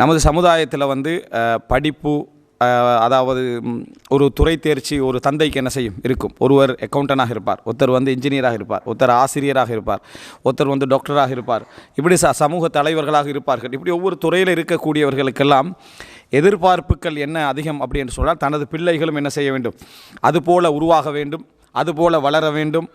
நமது சமுதாயத்தில் வந்து படிப்பு அதாவது ஒரு துறை தேர்ச்சி ஒரு தந்தைக்கு என்ன செய்யும்? இருக்கும். ஒருவர் அக்கௌண்டனாக இருப்பார். ஒருத்தர் வந்து இன்ஜினியராக இருப்பார். ஒருத்தர் ஆசிரியராக இருப்பார். ஒருத்தர் வந்து டாக்டராக இருப்பார். இப்படி ச சமூக தலைவர்களாக இருப்பார்கள். இப்படி ஒவ்வொரு துறையில் இருக்கக்கூடியவர்களுக்கெல்லாம் எதிர்பார்ப்புகள் என்ன அதிகம் அப்படின்னு சொன்னால் தனது பிள்ளைகளும் என்ன செய்ய வேண்டும்? அதுபோல் உருவாக வேண்டும். அதுபோல் வளர வேண்டும்.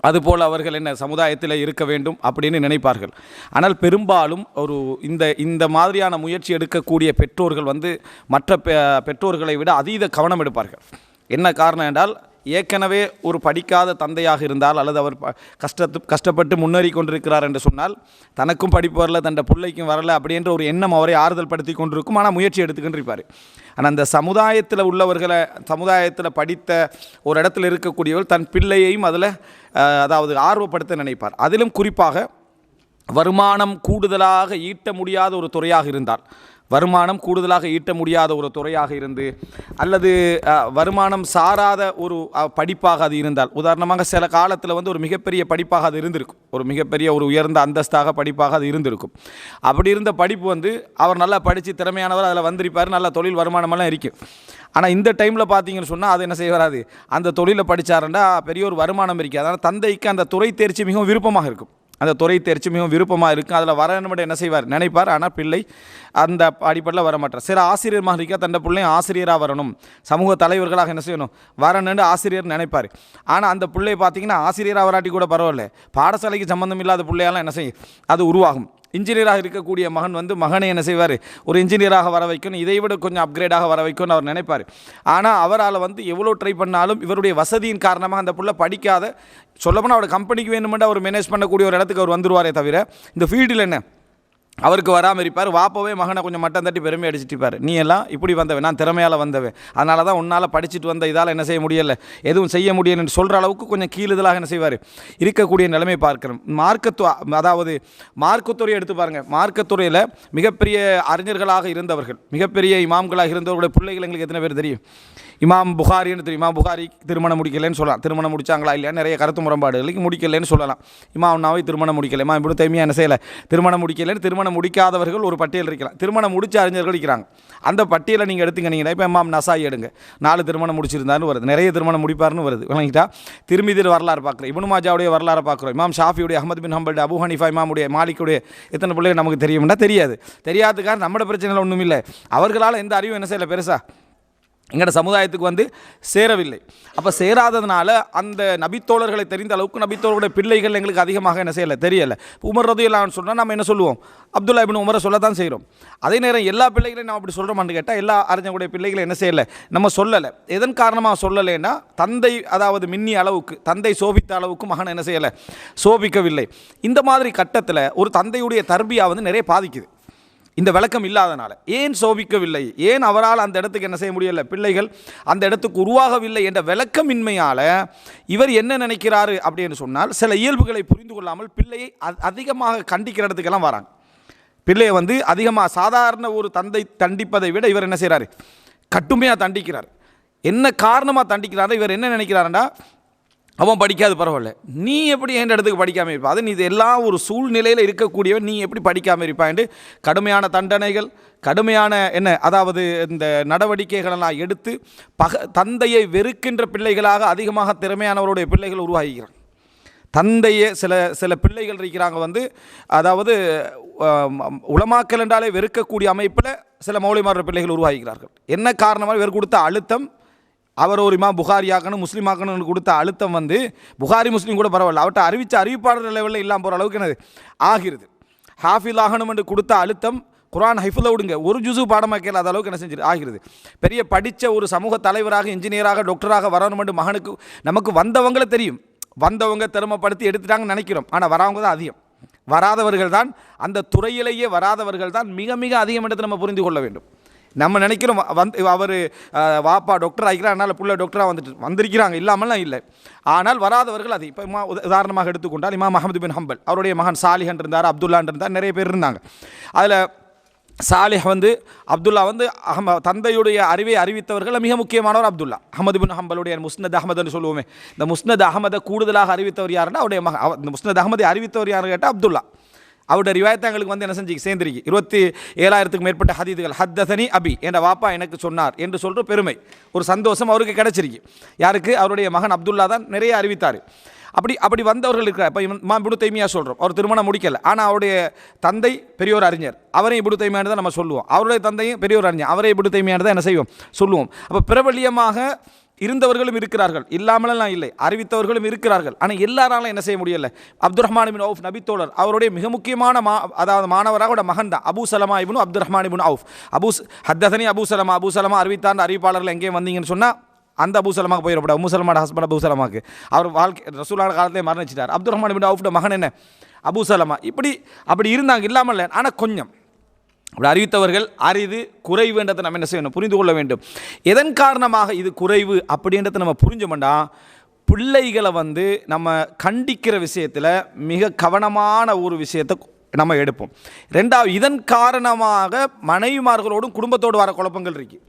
அதுபோல் அவர்கள் என்ன சமுதாயத்தில் இருக்க வேண்டும் அப்படின்னு நினைப்பார்கள். ஆனால் பெரும்பாலும் ஒரு இந்த இந்த மாதிரியான முயற்சி எடுக்கக்கூடிய பெற்றோர்கள் வந்து மற்ற பெ பெற்றோர்களை விட அதீத கவனம் எடுப்பார்கள். என்ன காரணம் என்றால் ஏற்கனவே ஒரு படிக்காத தந்தையாக இருந்தால் அல்லது அவர் ப- கஷ்டத்து கஷ்டப்பட்டு முன்னேறி கொண்டிருக்கிறார் என்று சொன்னால் தனக்கும் படிப்பு வரல தன் பிள்ளைக்கும் வரல அப்படின்ற ஒரு எண்ணம் அவரை ஆறுதல் படுத்தி கொண்டிருக்கும். ஆனால் முயற்சி எடுத்துக்கின்றிருப்பார் ஆனால் அந்த சமுதாயத்தில் உள்ளவர்களை சமுதாயத்தில் படித்த ஒரு இடத்துல இருக்கக்கூடியவர் தன் பிள்ளையையும் அதில் அதாவது ஆர்வப்படுத்த நினைப்பார். அதிலும் குறிப்பாக வருமானம் கூடுதலாக ஈட்ட முடியாத ஒரு துறையாக இருந்தால் வருமானம் கூடுதலாக ஈட்ட முடியாத ஒரு துறையாக இருந்து அல்லது வருமானம் சாராத ஒரு படிப்பாக அது இருந்தால் உதாரணமாக சில காலத்தில் வந்து ஒரு மிகப்பெரிய படிப்பாக அது இருந்திருக்கும். ஒரு மிகப்பெரிய ஒரு உயர்ந்த அந்தஸ்தாக படிப்பாக அது இருந்திருக்கும். அப்படி இருந்த படிப்பு வந்து அவர் நல்லா படித்து திறமையானவர் அதில் வந்திருப்பார் நல்ல தொழில் வருமானமெல்லாம் இருக்கும் ஆனால் இந்த டைமில் பார்த்தீங்கன்னு சொன்னால் அது என்ன செய்ய வராது அந்த தொழிலை படித்தாருண்டா பெரிய ஒரு வருமானம் இருக்காது அதனால் தந்தைக்கு அந்த துறை தேர்ச்சி மிகவும் விருப்பமாக இருக்கும். அந்த துறை தேர்ச்சி மிகவும் விருப்பமாக இருக்கும் அதில் வர வரணும் என்ன செய்வார்? நினைப்பார். ஆனால் பிள்ளை அந்த அடிப்படையில் வர மாட்டார். சில ஆசிரியர் இருக்கா தந்த பிள்ளையும் ஆசிரியராக வரணும். சமூக தலைவர்களாக என்ன செய்யணும்? வரணும்னு ஆசிரியர் நினைப்பார். ஆனால் அந்த பிள்ளை பார்த்தீங்கன்னா ஆசிரியராக வராட்டி கூட பரவாயில்ல. பாடசாலைக்கு சம்மந்தம் இல்லாத பிள்ளையாலாம் என்ன செய்யும் அது உருவாகும். இன்ஜினியராக இருக்கக்கூடிய மகன் வந்து மகனை என்ன செய்வார்? ஒரு இன்ஜினியராக வர வைக்கணும். இதை விட கொஞ்சம் அப்கிரேடாக வர வைக்கணும்னு அவர் நினைப்பார். ஆனால் அவரால் வந்து எவ்வளோ ட்ரை பண்ணாலும் இவருடைய வசதியின் காரணமாக அந்த புள்ள படிக்காத சொல்லப்போனால் அவரோட கம்பெனிக்கு வேணுமெண்டா அவர் மேனேஜ் பண்ணக்கூடிய ஒரு இடத்துக்கு அவர் வந்துருவாரே தவிர இந்த ஃபீல்டில் என்ன? அவருக்கு வராமல் இருப்பார். வாப்பவே மகனை கொஞ்சம் மட்டம் தட்டி பெருமை அடிச்சிட்டு இருப்பார். நீ எல்லாம் இப்படி வந்தவன் நான் திறமையால் வந்தவன் அதனால தான் உன்னால் படிச்சுட்டு வந்த இதால் என்ன செய்ய முடியலை. எதுவும் செய்ய முடியலன்னு சொல்கிற அளவுக்கு கொஞ்சம் கீழுதலாக என்ன செய்வார்? இருக்கக்கூடிய நிலைமை பார்க்கிறோம். மார்க்கத்துவ அதாவது மார்க்கத்துறையை எடுத்து பாருங்கள் மார்க்கத்துறையில் மிகப்பெரிய அறிஞர்களாக இருந்தவர்கள் மிகப்பெரிய இமாம்களாக இருந்தவர்களுடைய பிள்ளைகள் எங்களுக்கு எத்தனை பேர் தெரியும்? இமாம் புகாரின்னு தெரியும். இமாம் புகாரி திருமணம் முடிக்கலன்னு சொல்லலாம். திருமணம் முடிச்சாங்களா இல்லையா? நிறைய கருத்து முரண்பாடுகளுக்கு முடிக்கலன்னு சொல்லலாம். இமாம் நாவை திருமணம் முடிக்கலை. இமாம் இப்படி தைமியா என்ன செய்யலை? திருமணம் முடிக்கலன்னு திருமணம் முடிக்காதவர்கள் ஒரு பட்டியல் இருக்கலாம் திருமணம் முடிச்ச அறிஞர்கள் இருக்கிறாங்க. அந்த பட்டியலை நீங்கள் எடுத்துக்கினீங்கன்னா இப்போ இமாம் நசாய் எடுங்க. நாலு திருமணம் முடிச்சிருந்தாருன்னு வருது. நிறைய திருமணம் முடிப்பார்னு வருது. விளங்கிட்டா? திரும்பிதில் வரலாறு பார்க்குறோம். இப்னு மாஜாவுடைய வரலாறு பார்க்குறோம். இமாம் ஷாஃபியுடைய அஹமது பின் ஹம்பல் அபு ஹனிஃபா இமாமுடைய மாலிக்குடைய எத்தனை பிள்ளைகள் நமக்கு தெரியும்னா தெரியாது. தெரியாததுக்காக நம்மளோட பிரச்சனைகள் ஒன்றும் இல்லை அவர்களால் எந்த அறிவும் என்ன செய்யலை பெருசாக எங்களோட சமுதாயத்துக்கு வந்து சேரவில்லை. அப்போ சேராததுனால அந்த நபித்தோழர்களை தெரிந்த அளவுக்கு நபித்தோழர்களுடைய பிள்ளைகள் எங்களுக்கு அதிகமாக என்ன செய்யலை தெரியலை. இப்போ உமர் ரதியல்லான்னு சொன்னால் நம்ம என்ன சொல்லுவோம்? அப்துல்லா இபின் உமரை சொல்ல தான் செய்கிறோம் அதே நேரம் எல்லா பிள்ளைகளையும் நம்ம அப்படி சொல்கிறோமான்னு கேட்டால் எல்லா அறிஞர்களுடைய பிள்ளைகளை என்ன செய்யலை நம்ம சொல்லலை. எதன் காரணமாக சொல்லலைன்னா தந்தை அதாவது மின்னி அளவுக்கு தந்தை சோபித்த அளவுக்கு மகன் என்ன செய்யலை சோபிக்கவில்லை. இந்த மாதிரி கட்டத்தில் ஒரு தந்தையுடைய தர்பியா வந்து நிறைய பாதிக்குது. இந்த விளக்கம் இல்லாதனால. ஏன் சோபிக்கவில்லை? ஏன் அவரால் அந்த இடத்துக்கு என்ன செய்ய முடியலை? பிள்ளைகள் அந்த இடத்துக்கு உருவாகவில்லை என்ற விளக்கமின்மையால் இவர் என்ன நினைக்கிறாரு அப்படின்னு சொன்னால் சில இயல்புகளை புரிந்து கொள்ளாமல் பிள்ளையை அதிகமாக கண்டிக்கிற இடத்துக்கெல்லாம் வராங்க. பிள்ளையை வந்து அதிகமாக சாதாரண ஒரு தந்தை தண்டிப்பதை விட இவர் என்ன செய்கிறாரு கட்டுமையாக தண்டிக்கிறார். என்ன காரணமாக தண்டிக்கிறாரு இவர் என்ன நினைக்கிறாருன்னா அவன் படிக்காது பரவாயில்ல. நீ எப்படி என் இடத்துக்கு படிக்காமல் இருப்பா? அது நீ இது எல்லாம் ஒரு சூழ்நிலையில் இருக்கக்கூடியவன் நீ எப்படி படிக்காமல் இருப்பான்ட்டு கடுமையான தண்டனைகள் கடுமையான என்ன அதாவது இந்த நடவடிக்கைகளெல்லாம் எடுத்து பக தந்தையை வெறுக்கின்ற பிள்ளைகளாக அதிகமாக திறமையானவருடைய பிள்ளைகள் உருவாகிறான் தந்தையே சில சில பிள்ளைகள் இருக்கிறாங்க வந்து அதாவது உளமாக்கல் என்றாலே வெறுக்கக்கூடிய அமைப்பில் சில மௌலிமார் பிள்ளைகள் உருவாகிறார்கள் என்ன காரணமாக இவர் கொடுத்த அழுத்தம் அவர் ஒரு இமா புகாரி ஆக்கணும் முஸ்லீம் ஆக்கணும்னு கொடுத்த அழுத்தம் வந்து புகாரி முஸ்லீம் கூட பரவாயில்ல. அவர்கிட்ட அறிவித்த அறிவிப்பாளர் லெவலில் இல்லாமல் போகிற அளவுக்கு என்னது? ஆகிறது. ஹாஃபில் ஆகணும் என்று கொடுத்த அழுத்தம் குரான் ஹைஃபில் விடுங்க. ஒரு ஜுசு பாடமாக அந்த அளவுக்கு என்ன செஞ்சு ஆகிறது. பெரிய படித்த ஒரு சமூக தலைவராக இன்ஜினியராக டாக்டராக வரணும் என்று மகனுக்கு நமக்கு வந்தவங்களை தெரியும். வந்தவங்க திறமைப்படுத்தி எடுத்துட்டாங்கன்னு நினைக்கிறோம். ஆனால் வரவங்க தான் அதிகம். வராதவர்கள் தான் அந்த துறையிலேயே வராதவர்கள் தான் மிக மிக அதிகம் என்று நம்ம புரிந்து கொள்ள வேண்டும். நம்ம நினைக்கிறோம் வ- வந்து அவர் வாப்பா டாக்டர் ஆகிக்கிறார் அதனால் புள்ள டாக்டராக வந்துட்டு வந்திருக்கிறாங்க இல்லாமலாம் இல்லை. ஆனால் வராதவர்கள் அது. இப்போ இமா உதாரணமாக எடுத்துக்கொண்டால் இமாம் அஹமது பின் ஹம்பல் அவருடைய மகன் சாலிஹன் இருந்தார் அப்துல்லான் இருந்தார் நிறைய பேர் இருந்தாங்க. அதில் சாலிஹ் வந்து அப்துல்லா வந்து அஹம தந்தையுடைய அறிவை அறிவித்தவர்கள் மிக முக்கியமானவர் அப்துல்லா. அஹமது பின் ஹம்பலுடைய முஸ்னத் அஹமதுன்னு சொல்லுவோமே இந்த முஸ்னத் அஹமதை கூடுதலாக அறிவித்தவர் யாருன்னா அவருடைய மக இந்த முஸ்னத் அஹமதை அறிவித்தவர் யாருன்னு கேட்டால் அப்துல்லா. அவருடைய ரிவாயத்தை எங்களுக்கு வந்து என்ன செஞ்சு சேர்ந்திருக்கு. இருபத்தி ஏழாயிரத்துக்கு மேற்பட்ட ஹதீதுகள். ஹத்தசனி அபி என்ற வாப்பா எனக்கு சொன்னார் என்று சொல்கிற பெருமை. ஒரு சந்தோஷம் அவருக்கு கிடச்சிருக்கு. யாருக்கு? அவருடைய மகன் அப்துல்லா தான் நிறைய அறிவித்தார். அப்படி அப்படி வந்தவர்கள் இருக்கிறார். இப்போ மா இபுடு தைமியா சொல்கிறோம் அவர் திருமணம் முடிக்கலை. ஆனால் அவருடைய தந்தை பெரியோர் அறிஞர். அவரையும் இபுடு தைமியானு தான் நம்ம சொல்லுவோம். அவருடைய தந்தையும் பெரியோர் அறிஞர். அவரை இபுடு தைமியானு தான் என்ன செய்வோம்? சொல்லுவோம். அப்போ பிரபலியமாக இருந்தவர்களும் இருக்கிறார்கள். இல்லாமலாம் இல்லை. அறிவித்தவர்களும் இருக்கிறார்கள். ஆனால் எல்லாராலும் என்ன செய்ய முடியல? அப்துல் ரஹ்மான் இபின் அவுஃப் நபித்தோழர் அவருடைய மிக முக்கியமான மா அதாவது மாணவராக அவருடைய மகன் தான். Abu Salama ibn Abdul Rahman ibn Awf. Abu ஹத்தசனி Abu Salama Abu Salama அறிவித்தாண்ட அறிவிப்பாளர்கள் எங்கேயும் வந்தீங்கன்னு சொன்னால் அந்த அபூசலமாக சலமாக்கு போயிடப்படாது அபு ஹஸ்பண்ட் அபூசலமாக்கு அவர் வாழ்க்கை ரசூலான காலத்திலே மரணிச்சிட்டார். அப்துல் ரஹ்மான் இபின் அவுஃப்ட மகன் என்ன? அபூசலமா இப்படி அப்படி இருந்தாங்க. இல்லாமல் இல்லை. ஆனால் கொஞ்சம். அப்படி அறிவித்தவர்கள் அரிது குறைவுன்றதை நம்ம என்ன செய்யணும் புரிந்து கொள்ள வேண்டும். எதன் காரணமாக இது குறைவு அப்படின்றத நம்ம புரிஞ்சோம்னா பிள்ளைகளை வந்து நம்ம கண்டிக்கிற விஷயத்தில் மிக கவனமான ஒரு விஷயத்தை நம்ம எடுப்போம். ரெண்டாவது இதன் காரணமாக மனைவிமார்களோடும் குடும்பத்தோடு வர குழப்பங்கள் இருக்குது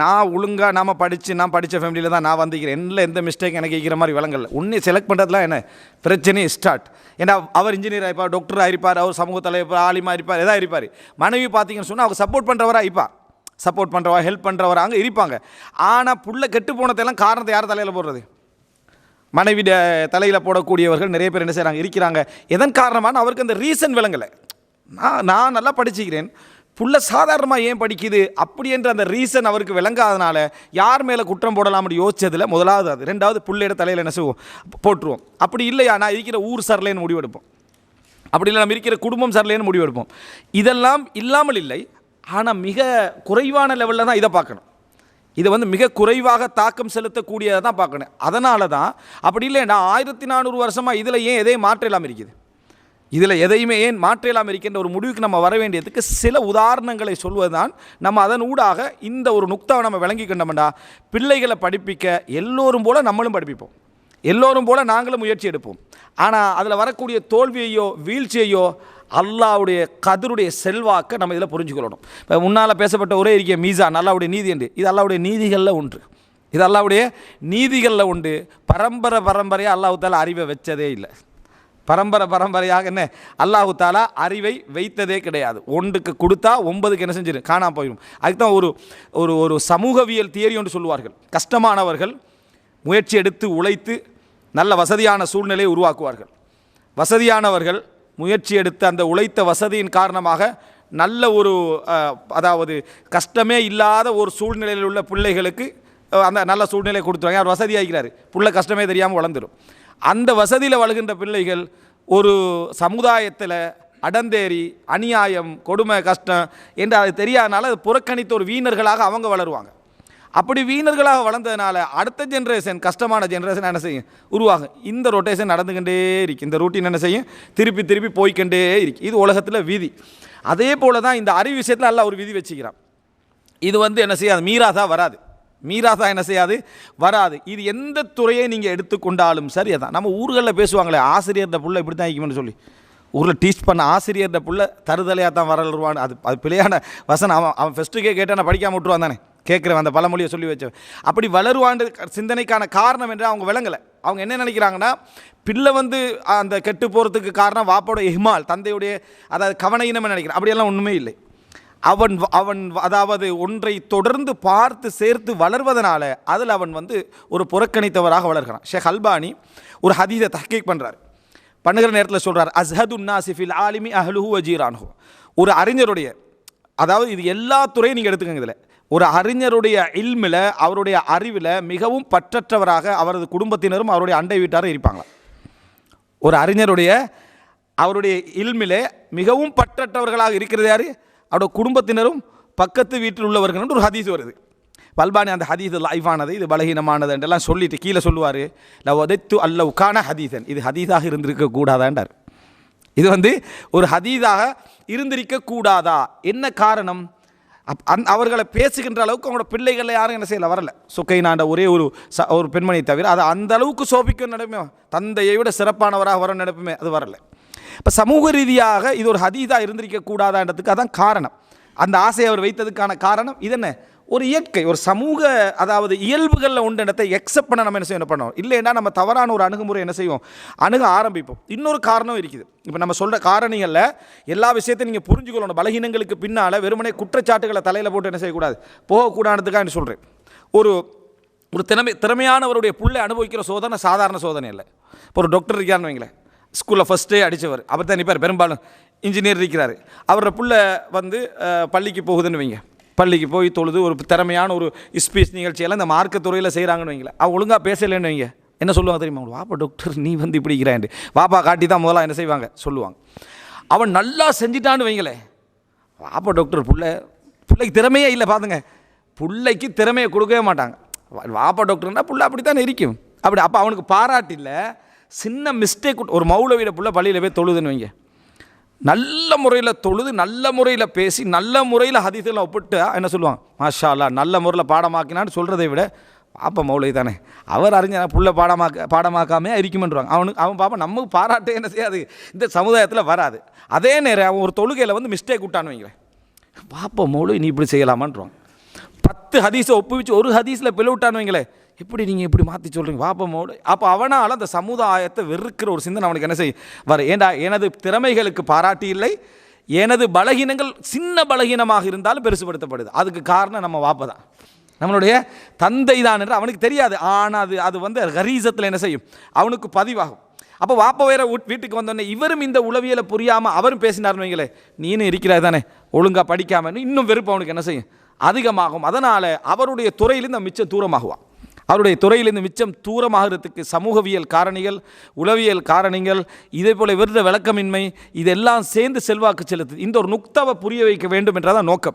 நான் ஒழுங்காக நாம் படித்து நான் படித்த ஃபேமிலியில் தான் நான் வந்திக்கிறேன். என்ன எந்த மிஸ்டேக் எனக்கு இருக்கிற மாதிரி விளங்கல. உன்னை செலக்ட் பண்ணுறதுலாம் என்ன? பிரச்சனையே ஸ்டார்ட் ஏன்னா அவர் இன்ஜினியர் ஆகிப்பார் டாக்டர் ஆகிருப்பார் அவர் சமூக தலைவர் ஆலிமா இருப்பார் எதாவது இருப்பார். மனைவி பார்த்தீங்கன்னு சொன்னால் அவங்க சப்போர்ட் பண்ணுறவராக இருப்பா. சப்போர்ட் பண்ணுறவா ஹெல்ப் பண்ணுறவரா அங்கே இருப்பாங்க. ஆனால் புள்ள கெட்டு போனதெல்லாம் காரணத்தை யார் தலையில் போடுறது? மனைவி தலையில் போடக்கூடியவர்கள் நிறைய பேர் என்ன செய்கிறாங்க இருக்கிறாங்க. எதன் காரணமான அவருக்கு அந்த ரீசன் விளங்கலை. நான் நான் நல்லா படிச்சுக்கிறேன். புள்ள சாதாரணமாக ஏன் படிக்குது? அப்படி என்ற அந்த ரீசன் அவருக்கு விளங்காதனால யார் மேலே குற்றம் போடலாம்னு யோசிச்சதில் முதலாவது அது. ரெண்டாவது புள்ளையோட தலையில் என்ன செய்வோம்? போட்டுருவோம். அப்படி இல்லையா? நான் இருக்கிற ஊர் சரலேன்னு முடிவெடுப்போம். அப்படி இல்லை நம்ம இருக்கிற குடும்பம் சரலேன்னு முடிவெடுப்போம். இதெல்லாம் இல்லாமல் இல்லை. ஆனால் மிக குறைவான லெவலில் தான் இதை பார்க்கணும். இதை வந்து மிக குறைவாக தாக்கம் செலுத்தக்கூடியதை தான் பார்க்கணும். அதனால தான் அப்படி இல்லைன்னா ஆயிரத்தி நானூறு வருஷமாக இதில் ஏன் எதையும் மாற்ற இல்லாமல் இருக்குது? இதில் எதையுமே ஏன் மாற்ற இருக்கின்ற ஒரு முடிவுக்கு நம்ம வர வேண்டியதுக்கு சில உதாரணங்களை சொல்வதுதான் நம்ம அதன் ஊடாக இந்த ஒரு நுக்தாவை நம்ம விளங்கி கொண்டோம்டா. பிள்ளைகளை படிப்பிக்க எல்லோரும் போல நம்மளும் படிப்பிப்போம். எல்லோரும் போல் நாங்களும் முயற்சி எடுப்போம். ஆனால் அதில் வரக்கூடிய தோல்வியையோ வீழ்ச்சியையோ அல்லாவுடைய கதருடைய செல்வாக்கை நம்ம இதில் புரிஞ்சுக்கொள்ளணும் இப்போ முன்னால் பேசப்பட்ட ஒரே இருக்கிய மீசான் அல்லாவுடைய நீதி என்று. இது அல்லாவுடைய நீதிகளில் ஒன்று. இது அல்லாவுடைய நீதிகளில் உண்டு. பரம்பரை பரம்பரையாக அல்லாஹு அறிவை வச்சதே இல்லை. பரம்பரை பரம்பரையாக என்ன? அல்லாஹு தாலா அறிவை வைத்ததே கிடையாது. ஒன்றுக்கு கொடுத்தா ஒன்பதுக்கு என்ன செஞ்சிடும் காணாம போயிடும் அதுக்கு தான் ஒரு ஒரு ஒரு சமூகவியல் தியரி ஒன்று சொல்லுவார்கள். கஷ்டமானவர்கள் முயற்சி எடுத்து உழைத்து நல்ல வசதியான சூழ்நிலையை உருவாக்குவார்கள். வசதியானவர்கள் முயற்சி எடுத்து அந்த உழைத்த வசதியின் காரணமாக நல்ல ஒரு அதாவது கஷ்டமே இல்லாத ஒரு சூழ்நிலையில் உள்ள பிள்ளைகளுக்கு அந்த நல்ல சூழ்நிலை கொடுத்துருவாங்க. அவர் வசதியாகிறார் பிள்ளை கஷ்டமே தெரியாமல் வளர்ந்துடும் அந்த வசதியில் வளர்கின்ற பிள்ளைகள் ஒரு சமுதாயத்தில் அடந்தேறி அநியாயம் கொடுமை கஷ்டம் என்று அது தெரியாதனால அது புறக்கணித்த ஒரு வீணர்களாக அவங்க வளருவாங்க. அப்படி வீணர்களாக வளர்ந்ததுனால அடுத்த ஜென்ரேஷன் கஷ்டமான ஜென்ரேஷன் என்ன செய்யும்? உருவாகும். இந்த ரொட்டேஷன் நடந்துக்கிட்டே இருக்கு. இந்த ரூட்டின் என்ன செய்யும்? திருப்பி திருப்பி போய்க்கொண்டே இருக்கு. இது உலகத்தில் விதி. அதே போல தான் இந்த அறிவு விஷயத்தில் எல்லாம் ஒரு விதி வச்சுக்கிறான். இது வந்து என்ன செய்யும் அது மீறாதான் வராது. மீராசா என்ன செய்யாது? வராது. இது எந்த துறையை நீங்கள் எடுத்துக்கொண்டாலும் சரி அதான். நம்ம ஊர்களில் பேசுவாங்களே ஆசிரியர்கிட்ட புள்ள இப்படி தான் இருக்குமென்னு சொல்லி. ஊரில் டீச் பண்ண ஆசிரியர்கிட்ட புள்ள தருதலையாக தான் வரலருவான் அது அது பிள்ளையான வசனம். அவன் அவன் ஃபஸ்ட்டுக்கே கேட்டான படிக்காம விட்டுருவான் தானே. கேட்குறவன் அந்த பழமொழியை சொல்லி வச்சவன். அப்படி வளருவாண்டு சிந்தனைக்கான காரணம் என்று அவங்க விளங்கலை. அவங்க என்ன நினைக்கிறாங்கன்னா பிள்ளை வந்து அந்த கெட்டு போகிறதுக்கு காரணம் வாப்போட இஹ்மால் தந்தையுடைய அதாவது கவன இனம்னு நினைக்கிறேன். அப்படியெல்லாம் ஒன்றுமே இல்லை. அவன் அவன் அதாவது ஒன்றை தொடர்ந்து பார்த்து சேர்த்து வளர்வதனால அதில் அவன் வந்து ஒரு புறக்கணித்தவராக வளர்கிறான். ஷேக் அல்பானி ஒரு ஹதீதை தஹ்கீக் பண்ணுறார் பண்ணுகிற நேரத்தில் சொல்கிறார் அஸ்ஹதுன் நாசிஃபில் ஆலிமி அஹ்லுஹு வஜீரான்ஹு ஒரு அறிஞருடைய அதாவது இது எல்லா துறையும் நீங்கள் எடுத்துக்கங்க இதில். ஒரு அறிஞருடைய இல்மில் அவருடைய அறிவில் மிகவும் பற்றற்றவராக அவரது குடும்பத்தினரும் அவருடைய அண்டை வீட்டாரும் இருப்பாங்களா ஒரு அறிஞருடைய அவருடைய இல்மிலே மிகவும் பற்றற்றவர்களாக இருக்கிறது யார்? அவரோட குடும்பத்தினரும் பக்கத்து வீட்டில் உள்ளவர்கள் என்று ஒரு ஹதீஸ் வருது. பல்பானி அந்த ஹதீஸ் லைஃபானது இது பலகீனமானது என்றெல்லாம் சொல்லிட்டு கீழே சொல்லுவார் லவ் உதைத்து அல்ல உக்கான ஹதீசன் இது ஹதீஸாக இருந்திருக்க கூடாதாண்டார் இது வந்து ஒரு ஹதீஸாக இருந்திருக்க கூடாதா? என்ன காரணம்? அப் அந் அவர்களை பேசுகின்ற அளவுக்கு அவங்களோட பிள்ளைகளை யாரும் என்ன செய்யலை வரல. சுக்கைனாண்ட ஒரே ஒரு ச ஒரு பெண்மணியை தவிர அது அந்த அளவுக்கு சோபிக்கும் நடப்புமே தந்தையை விட சிறப்பானவராக வர நடப்புமே அது வரல. இப்போ சமூக ரீதியாக இது ஒரு ஹதீதாக இருந்திருக்கக்கூடாதான்றதுக்கு அதான் காரணம். அந்த ஆசையை அவர் வைத்ததுக்கான காரணம் இது என்ன? ஒரு இயற்கை ஒரு சமூக அதாவது இயல்புகளில் உண்டு இடத்தை எக்ஸப்ட் பண்ண நம்ம என்ன செய்யணும் பண்ணோம் இல்லைன்னா நம்ம தவறான ஒரு அணுகுமுறை என்ன செய்வோம்? அணுக ஆரம்பிப்போம். இன்னொரு காரணம் இருக்குது. இப்போ நம்ம சொல்கிற காரணிகளில் எல்லா விஷயத்தையும் நீங்கள் புரிஞ்சுக்கொள்ளணும். பலகீனங்களுக்கு பின்னால் வெறுமனே குற்றச்சாட்டுகளை தலையில் போட்டு என்ன செய்யக்கூடாது? போகக்கூடாதுக்காக என்ன சொல்கிறேன் ஒரு ஒரு திறமை திறமையானவருடைய புள்ளை அனுபவிக்கிற சோதனை சாதாரண சோதனை இல்லை இப்போ ஒரு டாக்டர் இருக்கான்னு வைங்களேன். ஸ்கூலில் ஃபஸ்ட்டே அடித்தவர் அவர் தான் நிற்பார் பெரும்பாலும் இன்ஜினியர் இருக்கிறார். அவரோட பிள்ளை வந்து பள்ளிக்கு போகுதுன்னு வைங்க. பள்ளிக்கு போய் தொழுது ஒரு திறமையான ஒரு ஸ்பீச் நிகழ்ச்சியெல்லாம் இந்த மார்க்க துறையில் செய்கிறாங்கன்னு வைங்களேன். அவன் ஒழுங்காக பேசலைன்னு வைங்க. என்ன சொல்லுவாங்க தெரியுமா? வாப்பா டாக்டர் நீ வந்து இப்படி இருக்கிறாண்டு வாப்பா காட்டி தான் முதல்ல என்ன செய்வாங்க? சொல்லுவாங்க. அவன் நல்லா செஞ்சிட்டான்னு வைங்களேன். வாப்பா டாக்டர் பிள்ளை பிள்ளைக்கு திறமையே இல்லை பாருங்க பிள்ளைக்கு திறமையை கொடுக்கவே மாட்டாங்க. வா- வாப்பா டாக்டர்னா பிள்ளை அப்படி தானே இருக்கும். அப்படி அப்போ அவனுக்கு பாராட்டில்லை சின்ன மிஸ்டேக் ஒரு மௌலவிட புள்ள பள்ளியில் போய் தொழுதுன்னு வைங்க. நல்ல முறையில் தொழுது நல்ல முறையில் பேசி நல்ல முறையில் ஹதீஸெல்லாம் ஒப்பிட்டு என்ன சொல்லுவாங்க? மாஷா அல்லா நல்ல முறையில் பாடமாக்கினான்னு சொல்கிறதை விட பாப்பா மௌலவி தானே. அவர் அறிஞர் புள்ள பாடமாக்க பாடமாக்காமே இருக்குமென்றாங்க அவனுக்கு அவன் பாப்பா நமக்கு பாராட்டே என்ன செய்யாது. இந்த சமுதாயத்தில் வராது. அதே நேரம் அவன் ஒரு தொழுகையில் வந்து மிஸ்டேக் விட்டான்னு வைங்களேன். பாப்பா மௌலவி நீ இப்படி செய்யலாமான்றான் பத்து ஹதீஸை ஒப்புவிச்சு ஒரு ஹதீஸில் பிள்ளை விட்டான்னு வைங்களேன். எப்படி நீங்கள் இப்படி மாற்றி சொல்கிறீங்க பாப்பா அப்போ அவனால் அந்த சமுதாயத்தை வெறுக்கிற ஒரு சிந்தனை அவனுக்கு என்ன செய்யும்? வர ஏண்டா எனது திறமைகளுக்கு பாராட்டு இல்லை. எனது பலகீனங்கள் சின்ன பலகீனமாக இருந்தாலும் பெருசுபடுத்தப்படுது. அதுக்கு காரணம் நம்ம வாப்பை தான். நம்மளுடைய தந்தை தான் என்று அவனுக்கு தெரியாது. ஆனால் அது அது வந்து ஹரீசத்தில் என்ன செய்யும்? அவனுக்கு பதிவாகும். அப்போ வாப்ப வேற வீட்டுக்கு வந்தோடனே இவரும் இந்த உளவியலை புரியாமல் அவரும் பேசினார்னு வைங்களே நீனும் இருக்கிறாய் தானே? ஒழுங்காக படிக்காமல் இன்னும் வெறுப்பு அவனுக்கு என்ன செய்யும்? அதிகமாகும். அதனால் அவருடைய துறையிலிருந்து மிச்சம் தூரமாகுவான். அவருடைய துறையிலிருந்து மிச்சம் தூரமாகிறதுக்கு சமூகவியல் காரணிகள் உளவியல் காரணிகள் இதே போல விருத விளக்கமின்மை இதெல்லாம் சேர்ந்து செல்வாக்கு செலுத்து இந்த ஒரு நுக்தாவை புரிய வைக்க வேண்டும் என்றதான் நோக்கம்.